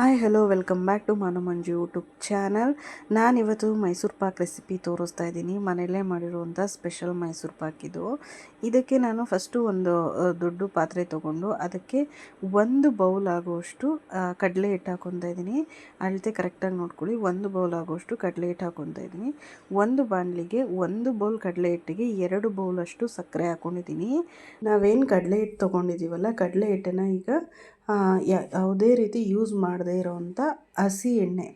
Hi hello welcome back to Manu Manju YouTube channel ನಾನಿವತ್ತು Mysore Pak recipe ತೋರಿಸ್ತಾ ಇದ್ದೀನಿ. ಮನೆಯಲ್ಲೇ ಮಾಡಿರುವಂಥ ಸ್ಪೆಷಲ್ ಮೈಸೂರು ಪಾಕ್ ಇದು. ಇದಕ್ಕೆ ನಾನು ಫಸ್ಟು ಒಂದು ದೊಡ್ಡ ಪಾತ್ರೆ ತೊಗೊಂಡು ಅದಕ್ಕೆ ಒಂದು ಬೌಲ್ ಆಗುವಷ್ಟು ಕಡಲೆ ಹಿಟ್ಟು ಹಾಕೊತಾ ಇದ್ದೀನಿ. ಅಳತೆ ಕರೆಕ್ಟಾಗಿ ನೋಡ್ಕೊಳ್ಳಿ. ಒಂದು ಬೌಲ್ ಆಗುವಷ್ಟು ಕಡಲೆ ಹಿಟ್ಟು ಹಾಕೊತಾ ಇದ್ದೀನಿ. ಒಂದು ಬಾಣಲಿಗೆ ಒಂದು ಬೌಲ್ ಕಡಲೆ ಹಿಟ್ಟಿಗೆ ಎರಡು ಬೌಲಷ್ಟು ಸಕ್ಕರೆ ಹಾಕ್ಕೊಂಡಿದ್ದೀನಿ ನಾವೇನು ಕಡಲೆ ಹಿಟ್ಟು ತೊಗೊಂಡಿದ್ದೀವಲ್ಲ, ಕಡಲೆ ಹಿಟ್ಟನ್ನು ಈಗ ಯಾವುದೇ ರೀತಿ ಯೂಸ್ ಮಾಡದೇ ಇರೋವಂಥ ಹಸಿ ಎಣ್ಣೆ.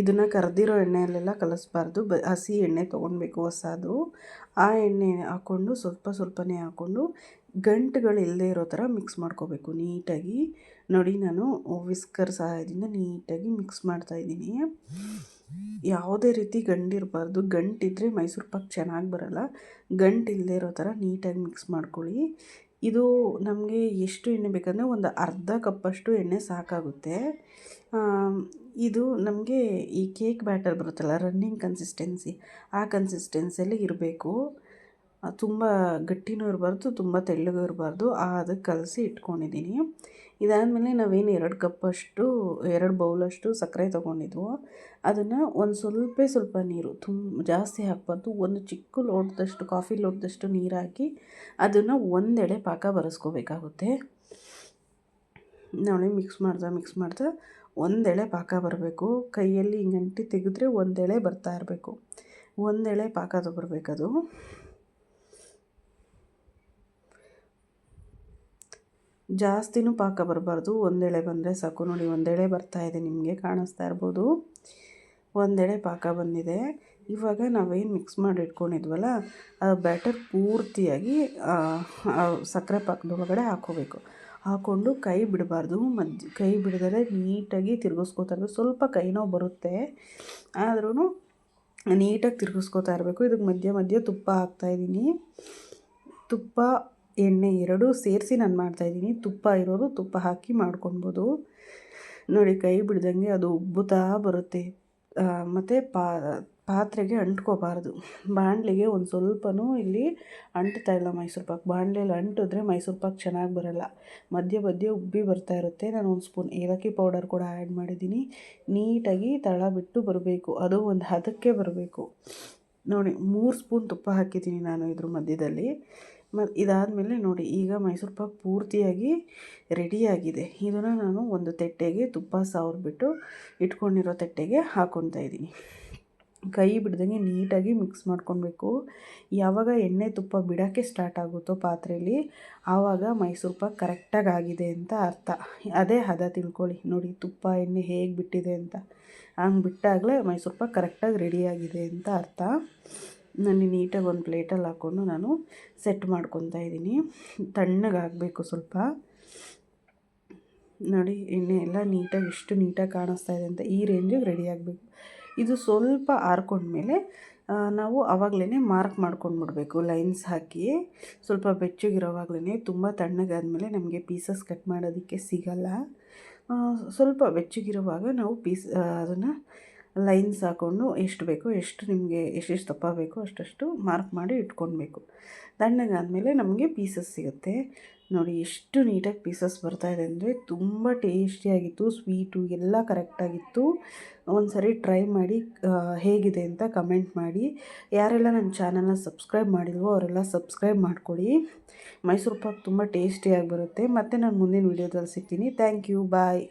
ಇದನ್ನು ಕರೆದಿರೋ ಎಣ್ಣೆಯಲ್ಲೆಲ್ಲ ಕಲಿಸ್ಬಾರ್ದು. ಬ, ಹಸಿ ಎಣ್ಣೆ ತೊಗೊಳ್ಬೇಕು ಹೊಸದು. ಆ ಎಣ್ಣೆ ಹಾಕ್ಕೊಂಡು ಸ್ವಲ್ಪ ಸ್ವಲ್ಪನೇ ಹಾಕ್ಕೊಂಡು ಗಂಟುಗಳು ಇಲ್ಲದೆ ಇರೋ ಥರ ಮಿಕ್ಸ್ ಮಾಡ್ಕೋಬೇಕು ನೀಟಾಗಿ. ನೋಡಿ ನಾನು ವಿಸ್ಕರ್ ಸಹಾಯದಿಂದ ನೀಟಾಗಿ ಮಿಕ್ಸ್ ಮಾಡ್ತಾ ಇದ್ದೀನಿ. ಯಾವುದೇ ರೀತಿ ಗಂಟಿರಬಾರ್ದು ಗಂಟಿದ್ರೆ ಮೈಸೂರು ಪಾಕ್ ಚೆನ್ನಾಗಿ ಬರಲ್ಲ. ಗಂಟು ಇಲ್ಲದೆ ಇರೋ ಥರ ನೀಟಾಗಿ ಮಿಕ್ಸ್ ಮಾಡ್ಕೊಳ್ಳಿ. ಇದು ನಮಗೆ ಎಷ್ಟು ಎಣ್ಣೆ ಬೇಕಂದರೆ ಒಂದು ಅರ್ಧ ಕಪ್ಪಷ್ಟು ಎಣ್ಣೆ ಸಾಕಾಗುತ್ತೆ. ಇದು ನಮಗೆ ಈ ಕೇಕ್ ಬ್ಯಾಟರ್ ಬರುತ್ತಲ್ಲ ರನ್ನಿಂಗ್ ಕನ್ಸಿಸ್ಟೆನ್ಸಿ ಆ ಕನ್ಸಿಸ್ಟೆನ್ಸಿಯಲ್ಲಿ ಇರಬೇಕು. ತುಂಬ ಗಟ್ಟಿನೂ ಇರಬಾರ್ದು, ತುಂಬ ತೆಳ್ಳಗೂ ಇರಬಾರ್ದು. ಅದಕ್ಕೆ ಕಲಸಿ ಇಟ್ಕೊಂಡಿದ್ದೀನಿ. ಇದಾದಮೇಲೆ ನಾವೇನು ಎರಡು ಕಪ್ಪಷ್ಟು, ಎರಡು ಬೌಲಷ್ಟು ಸಕ್ಕರೆ ತೊಗೊಂಡಿದ್ವು. ಅದನ್ನು ಒಂದು ಸ್ವಲ್ಪ ಸ್ವಲ್ಪ ನೀರು ತುಂಬ ಜಾಸ್ತಿ ಹಾಕ್ಬಾರ್ದು. ಒಂದು ಚಿಕ್ಕ ಲೋಟದಷ್ಟು, ಕಾಫಿ ಲೋಟದಷ್ಟು ನೀರು ಹಾಕಿ ಅದನ್ನು ಒಂದೆಡೆ ಪಾಕ ಬರೆಸ್ಕೋಬೇಕಾಗುತ್ತೆ. ನೋಡಿ ಮಿಕ್ಸ್ ಮಾಡ್ತಾ ಮಿಕ್ಸ್ ಮಾಡ್ತಾ ಒಂದೆಳೆ ಪಾಕ ಬರಬೇಕು. ಕೈಯಲ್ಲಿ ಹಿಂಗೆ ಅಂಟಿ ತೆಗೆದ್ರೆ ಒಂದೆಳೆ ಬರ್ತಾ ಇರಬೇಕು. ಒಂದೆಳೆ ಪಾಕ ತಗೊಬರ್ಬೇಕದು. ಜಾಸ್ತಿನೂ ಪಾಕ ಬರಬಾರ್ದು. ಒಂದೆಳೆ ಬಂದರೆ ಸಾಕು. ನೋಡಿ, ಒಂದೆಳೆ ಬರ್ತಾ ಇದೆ. ನಿಮಗೆ ಕಾಣಿಸ್ತಾ ಇರ್ಬೋದು. ಒಂದೆಳೆ ಪಾಕ ಬಂದಿದೆ. ಇವಾಗ ನಾವೇನು ಮಿಕ್ಸ್ ಮಾಡಿ ಇಟ್ಕೊಂಡಿದ್ವಲ್ಲ ಆ ಬ್ಯಾಟರ್ ಪೂರ್ತಿಯಾಗಿ ಸಕ್ಕರೆ ಪಾಕದ ಒಳಗಡೆ ಹಾಕ್ಕೋಬೇಕು. ಹಾಕ್ಕೊಂಡು ಕೈ ಬಿಡಬಾರ್ದು. ಮಧ್ಯ ಕೈ ಬಿಡದರೆ ನೀಟಾಗಿ ತಿರುಗಿಸ್ಕೋತಾ ಇರಬೇಕು. ಸ್ವಲ್ಪ ಕೈನೋ ಬರುತ್ತೆ. ಆದ್ರೂ ನೀಟಾಗಿ ತಿರುಗಿಸ್ಕೋತಾ ಇರಬೇಕು. ಇದಕ್ಕೆ ಮಧ್ಯ ಮಧ್ಯ ತುಪ್ಪ ಹಾಕ್ತಾಯಿದ್ದೀನಿ ತುಪ್ಪ ಎಣ್ಣೆ ಎರಡೂ ಸೇರಿಸಿ ನಾನು ಮಾಡ್ತಾಯಿದ್ದೀನಿ ತುಪ್ಪ ಇರೋರು ತುಪ್ಪ ಹಾಕಿ ಮಾಡ್ಕೊಳ್ಬೋದು. ನೋಡಿ ಕೈ ಬಿಡ್ದಂಗೆ ಅದು ಉಬ್ಬುತ್ತಾ ಬರುತ್ತೆ. ಮತ್ತು ಪಾತ್ರೆಗೆ ಅಂಟ್ಕೋಬಾರ್ದು. ಬಾಣಲೆಗೆ ಒಂದು ಸ್ವಲ್ಪನೂ ಇಲ್ಲಿ ಅಂಟ್ತಾ ಇಲ್ಲ ಮೈಸೂರು ಪಾಕ್. ಬಾಣಲೆಯಲ್ಲಿ ಅಂಟಿದ್ರೆ ಮೈಸೂರು ಪಾಕ್ ಚೆನ್ನಾಗಿ ಬರೋಲ್ಲ. ಮಧ್ಯೆ ಮಧ್ಯೆ ಉಬ್ಬಿ ಬರ್ತಾ ಇರುತ್ತೆ. ನಾನು ಒಂದು ಸ್ಪೂನ್ ಏಲಕ್ಕಿ ಪೌಡರ್ ಕೂಡ ಆ್ಯಡ್ ಮಾಡಿದ್ದೀನಿ. ನೀಟಾಗಿ ತಳ ಬಿಟ್ಟು ಬರಬೇಕು. ಅದು ಒಂದು ಹದಕ್ಕೆ ಬರಬೇಕು. ನೋಡಿ, ಮೂರು ಸ್ಪೂನ್ ತುಪ್ಪ ಹಾಕಿದ್ದೀನಿ ನಾನು ಇದ್ರ ಮಧ್ಯದಲ್ಲಿ. ಮತ್ತು ಇದಾದಮೇಲೆ ನೋಡಿ, ಈಗ ಮೈಸೂರು ಪಾಕ್ ಪೂರ್ತಿಯಾಗಿ ರೆಡಿಯಾಗಿದೆ. ಇದನ್ನು ನಾನು ಒಂದು ತಟ್ಟೆಗೆ ತುಪ್ಪ ಸಾವಿರ್ಬಿಟ್ಟು ಇಟ್ಕೊಂಡಿರೋ ತಟ್ಟೆಗೆ ಹಾಕೊತಾ ಇದ್ದೀನಿ ಕೈ ಬಿಡ್ದಂಗೆ ನೀಟಾಗಿ ಮಿಕ್ಸ್ ಮಾಡ್ಕೊಬೇಕು. ಯಾವಾಗ ಎಣ್ಣೆ ತುಪ್ಪ ಬಿಡೋಕ್ಕೆ ಸ್ಟಾರ್ಟ್ ಆಗುತ್ತೋ ಪಾತ್ರೆಯಲ್ಲಿ ಆವಾಗ ಮೈಸೂರು ಪಾಕ್ ಕರೆಕ್ಟಾಗಿ ಆಗಿದೆ ಅಂತ ಅರ್ಥ. ಅದೇ ಹದ ತಿಳ್ಕೊಳ್ಳಿ. ನೋಡಿ, ತುಪ್ಪ, ಎಣ್ಣೆ ಹೇಗೆ ಬಿಟ್ಟಿದೆ ಅಂತ. ಹಂಗೆ ಬಿಟ್ಟಾಗಲೇ ಮೈಸೂರು ಪಾಕ್ ಕರೆಕ್ಟಾಗಿ ರೆಡಿಯಾಗಿದೆ ಅಂತ ಅರ್ಥ. ನಾನು ನೀಟಾಗಿ ಒಂದು ಪ್ಲೇಟಲ್ಲಿ ಹಾಕ್ಕೊಂಡು ನಾನು ಸೆಟ್ ಮಾಡ್ಕೊತಾ ಇದ್ದೀನಿ. ತಣ್ಣಗಾಗಬೇಕು ಸ್ವಲ್ಪ. ನೋಡಿ, ಎಣ್ಣೆ ಎಲ್ಲ ನೀಟಾಗಿ ಎಷ್ಟು ನೀಟಾಗಿ ಕಾಣಿಸ್ತಾ ಇದೆ ಅಂತ ಈ ರೇಂಜಿಗೆ ರೆಡಿ ಆಗಬೇಕು. ಇದು ಸ್ವಲ್ಪ ಆರ್ಕೊಂಡ್ಮೇಲೆ ನಾವು ಆವಾಗಲೇ ಮಾರ್ಕ್ ಮಾಡ್ಕೊಂಡು ಬಿಡಬೇಕು ಲೈನ್ಸ್ ಹಾಕಿ. ಸ್ವಲ್ಪ ಬೆಚ್ಚಗಿರೋವಾಗಲೇ ತುಂಬ ತಣ್ಣಗಾದಮೇಲೆ ನಮಗೆ ಪೀಸಸ್ ಕಟ್ ಮಾಡೋದಕ್ಕೆ ಸಿಗಲ್ಲ. ಸ್ವಲ್ಪ ಬೆಚ್ಚಗಿರುವಾಗ ನಾವು ಪೀಸ್ ಅದನ್ನು ಲೈನ್ಸ್ ಹಾಕ್ಕೊಂಡು ಎಷ್ಟು ಬೇಕೋ ಎಷ್ಟು ನಿಮಗೆ ಎಷ್ಟೆಷ್ಟು ದಪ್ಪ ಬೇಕೋ ಅಷ್ಟಷ್ಟು ಮಾರ್ಕ್ ಮಾಡಿ ಇಟ್ಕೊಳ್ಬೇಕು. ತಣ್ಣಗಾದ್ಮೇಲೆ ನಮಗೆ ಪೀಸಸ್ ಸಿಗುತ್ತೆ. ನೋಡಿ, ಎಷ್ಟು ನೀಟಾಗಿ ಪೀಸಸ್ ಬರ್ತಾಯಿದೆ ಅಂದರೆ ತುಂಬ ಟೇಸ್ಟಿಯಾಗಿತ್ತು, ಸ್ವೀಟು ಎಲ್ಲ ಕರೆಕ್ಟಾಗಿತ್ತು. ಒಂದು ಸರಿ ಟ್ರೈ ಮಾಡಿ ಹೇಗಿದೆ ಅಂತ ಕಮೆಂಟ್ ಮಾಡಿ. ಯಾರೆಲ್ಲ ನನ್ನ ಚಾನಲ್ನ ಸಬ್ಸ್ಕ್ರೈಬ್ ಮಾಡಿಲ್ವೋ ಅವರೆಲ್ಲ ಸಬ್ಸ್ಕ್ರೈಬ್ ಮಾಡ್ಕೊಳ್ಳಿ. ಮೈಸೂರು ಪಾಕ್ ತುಂಬ ಟೇಸ್ಟಿಯಾಗಿ ಬರುತ್ತೆ. ಮತ್ತು ನಾನು ಮುಂದಿನ ವೀಡಿಯೋದಲ್ಲಿ ಸಿಗ್ತೀನಿ. Thank you, bye.